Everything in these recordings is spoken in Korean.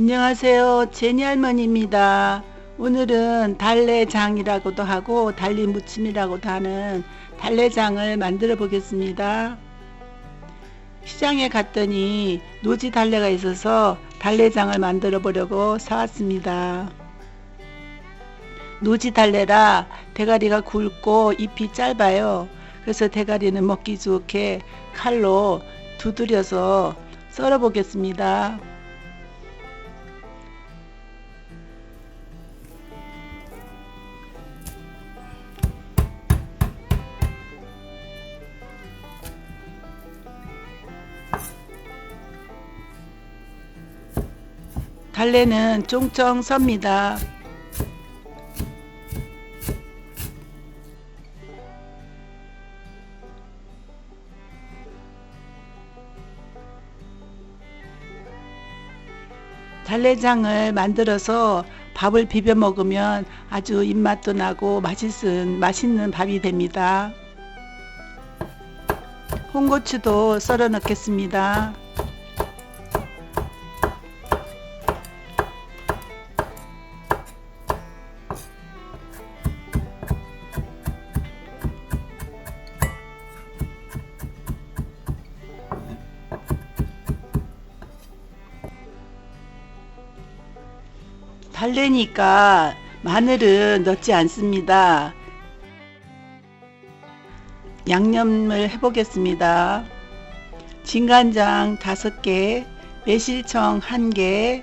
안녕하세요. 제니 할머니입니다. 오늘은 달래장이라고도 하고 달리 무침이라고도 하는 달래장을 만들어 보겠습니다. 시장에 갔더니 노지 달래가 있어서 달래장을 만들어 보려고 사왔습니다. 노지 달래라 대가리가 굵고 잎이 짧아요. 그래서 대가리는 먹기 좋게 칼로 두드려서 썰어 보겠습니다. 달래는 쫑쫑 섭니다. 달래장을 만들어서 밥을 비벼 먹으면 아주 입맛도 나고 맛있은 맛있는 밥이 됩니다. 홍고추도 썰어 넣겠습니다. 달래니까 마늘은 넣지 않습니다. 양념을 해보겠습니다. 진간장 5개, 매실청 1개,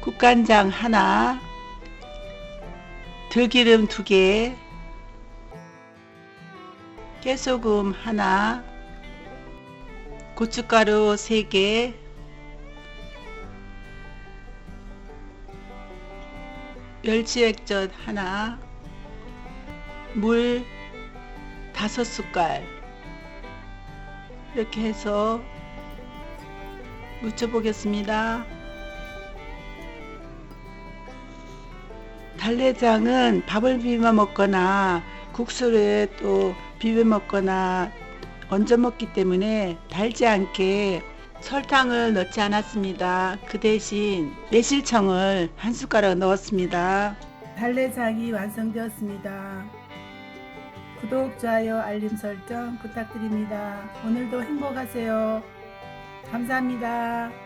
국간장 하나, 들기름 2개, 깨소금 하나, 고춧가루 3개, 멸치 액젓 하나, 물 다섯 숟갈 이렇게 해서 무쳐 보겠습니다. 달래장은 밥을 비벼 먹거나 국수를 또 비벼 먹거나 얹어 먹기 때문에 달지 않게 설탕을 넣지 않았습니다. 그 대신 매실청을 한 숟가락 넣었습니다. 달래장이 완성되었습니다. 구독, 좋아요, 알림 설정 부탁드립니다. 오늘도 행복하세요. 감사합니다.